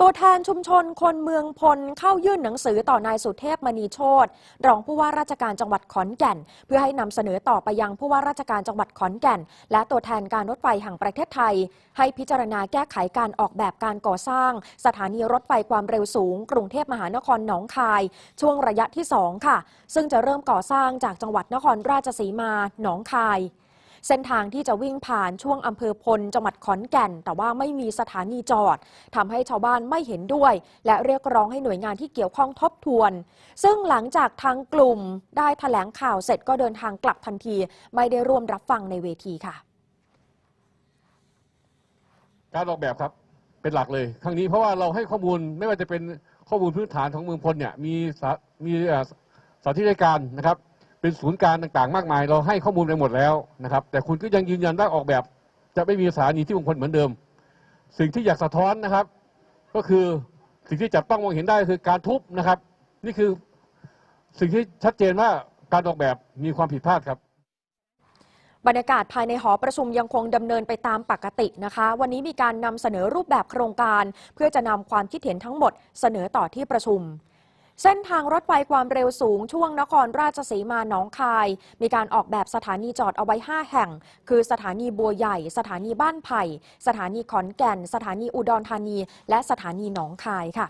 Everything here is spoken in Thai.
ตัวแทนชุมชนคนเมืองพลเข้ายื่นหนังสือต่อนายสุเทพมณีโชตรองผู้ว่าราชการจังหวัดขอนแก่น เพื่อให้นำเสนอต่อไปยังผู้ว่าราชการจังหวัดขอนแก่น และตัวแทนการรถไฟแห่งประเทศไทย ให้พิจารณาแก้ไขการออกแบบการก่อสร้าง สถานีรถไฟความเร็วสูง กรุงเทพมหานครหนองคาย ช่วงระยะที่ 2 ค่ะ ซึ่งจะเริ่มก่อสร้างจากจังหวัดนครราชสีมาหนองคาย เส้นทางที่จะวิ่งผ่านช่วงอำเภอพลจังหวัดขอนแก่น แต่ว่าไม่มีสถานีจอดทำให้ชาวบ้านไม่เห็นด้วย และเรียกร้องให้หน่วยงานที่เกี่ยวข้องทบทวน ซึ่งหลังจากทางกลุ่มได้แถลงข่าวเสร็จก็เดินทางกลับทันที ไม่ได้ร่วมรับฟังในเวทีค่ะ การออกแบบครับเป็นหลักเลยครั้งนี้เพราะว่าเราให้ข้อมูลไม่ว่าจะเป็นข้อมูลพื้นฐานของเมืองพลเนี่ยมีสามีเอ่อสาธิตการนะครับ เป็นศูนย์การต่างๆ มากมาย เราให้ข้อมูลไปหมดแล้วนะครับ แต่คุณก็ยังยืนยันว่าออกแบบ จะไม่มีสถานีที่มงพลเหมือนเดิม สิ่งที่อยากสะท้อนนะครับ ก็คือสิ่งที่จับต้องมองเห็นได้คือการทุบนะครับ นี่คือสิ่งที่ชัดเจนว่าการออกแบบมีความผิดพลาดครับบรรยากาศภายในหอประชุมยังคงดำเนินไปตามปกตินะคะ วันนี้มีการนำเสนอรูปแบบโครงการ เพื่อจะนำความคิดเห็นทั้งหมดเสนอต่อที่ประชุม เส้นทางรถไฟความเร็วสูงช่วงนครราชสีมาหนองคาย มีการออกแบบสถานีจอดเอาไว้ 5 แห่ง คือสถานีบัวใหญ่ สถานีบ้านไผ่ สถานีขอนแก่น สถานีอุดรธานี และสถานีหนองคายค่ะ